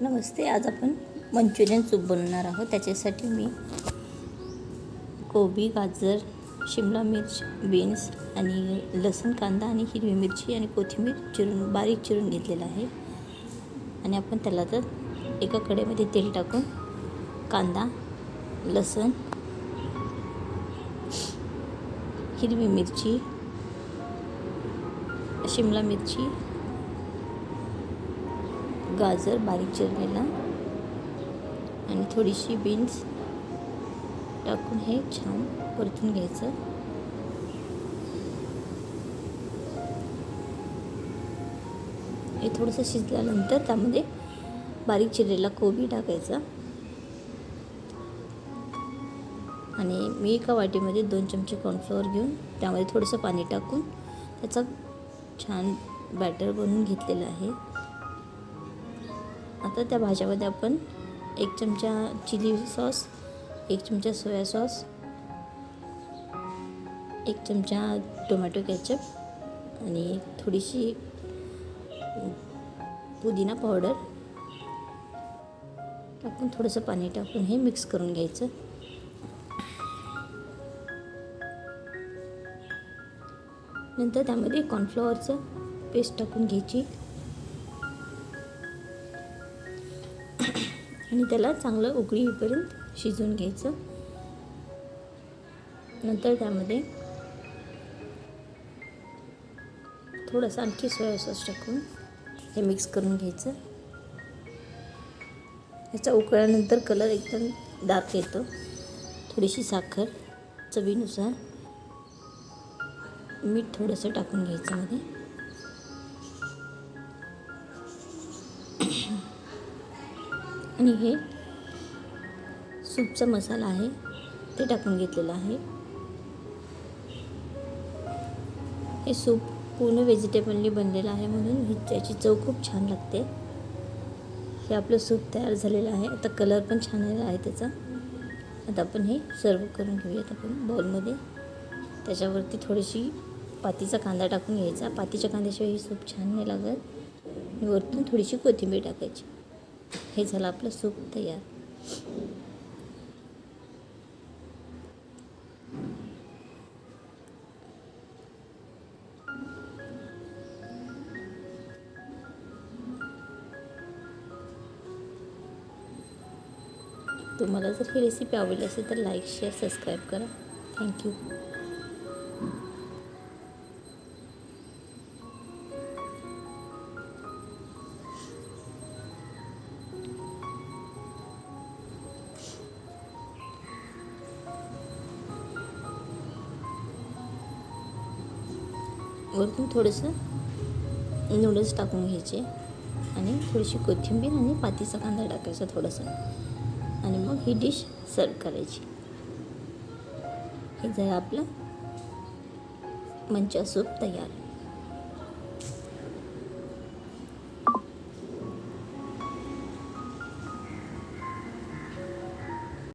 नमस्ते आज आपण Manchurian soup बनवणार आहोत. त्याच्यासाठी मी कोबी गाजर शिमला मिर्च बीन्स आणि लसूण कांदा आणि हिरवी मिरची आणि कोथिंबीर चिरून बारीक चिरून घेतलेला आहे. आणि आपण त्याला तर एका कडेमध्ये तेल टाकून कांदा लसूण हिरवी मिरची शिमला मिरची गाजर बारीक चिरलेला. आणि थोडीशी बीन्स टाकून हे छान परतून घ्यायचं. हे थोडंसं शिजल्यानंतर त्यामध्ये बारीक चिरलेला कोबी टाकायचा. आणि मी एका वाटीमध्ये दोन चमचे कॉर्नफ्लॉवर घेऊन त्यामध्ये थोडंसं पाणी टाकून त्याचा छान बॅटर बनवून घेतलेलं आहे. आता त्या भाज्यामध्ये आपण एक चमचा चिली सॉस एक चमचा सोया सॉस एक चमचा टोमॅटो केचप आणि थोडीशी पुदिना पावडर. टाकून थोडंसं पाणी टाकून हे मिक्स करून घ्यायचं. नंतर त्यामध्ये कॉर्नफ्लॉवरचं पेस्ट टाकून घ्यायची. आणि त्याला चांगलं उकळी येईपर्यंत शिजवून घ्यायचं. नंतर त्यामध्ये थोडंसं आणखी सोया सॉस टाकून हे मिक्स करून घ्यायचं. ह्याचा उकळल्यानंतर कलर एकदम डार्क येतो. थोडीशी साखर चवीनुसार मीठ थोडंसं टाकून घ्यायचं मध्ये. आणि हे सूपचा मसाला आहे ते टाकून घेतलेलं आहे. हे सूप पूर्ण व्हेजिटेबलनी बनलेलं आहे म्हणून ही त्याची चव खूप छान लागते. हे आपलं सूप तयार झालेलं आहे. आता कलर पण छान आलेला आहे त्याचा. आता आपण हे सर्व करून घेऊयात आपण बॉलमध्ये. त्याच्यावरती थोडीशी पातीचा कांदा टाकून घ्यायचा. पातीच्या कांद्याशिवाय ही सूप छान नाही लागत. आणि वरतून थोडीशी कोथिंबीर टाकायची. हे झालं आपलं सूप तयार. तुम्हाला जर ही रेसिपी आवडली असेल तर लाईक शेअर सबस्क्राईब करा. थँक्यू वरतून थोडंसं नूडल्स टाकून घ्यायचे. आणि थोडीशी कोथिंबीर आणि पातीचा कांदा टाकायचा थोडासा. आणि मग ही डिश सर्व करायची. हे जर आपलं मंचा सूप तयार.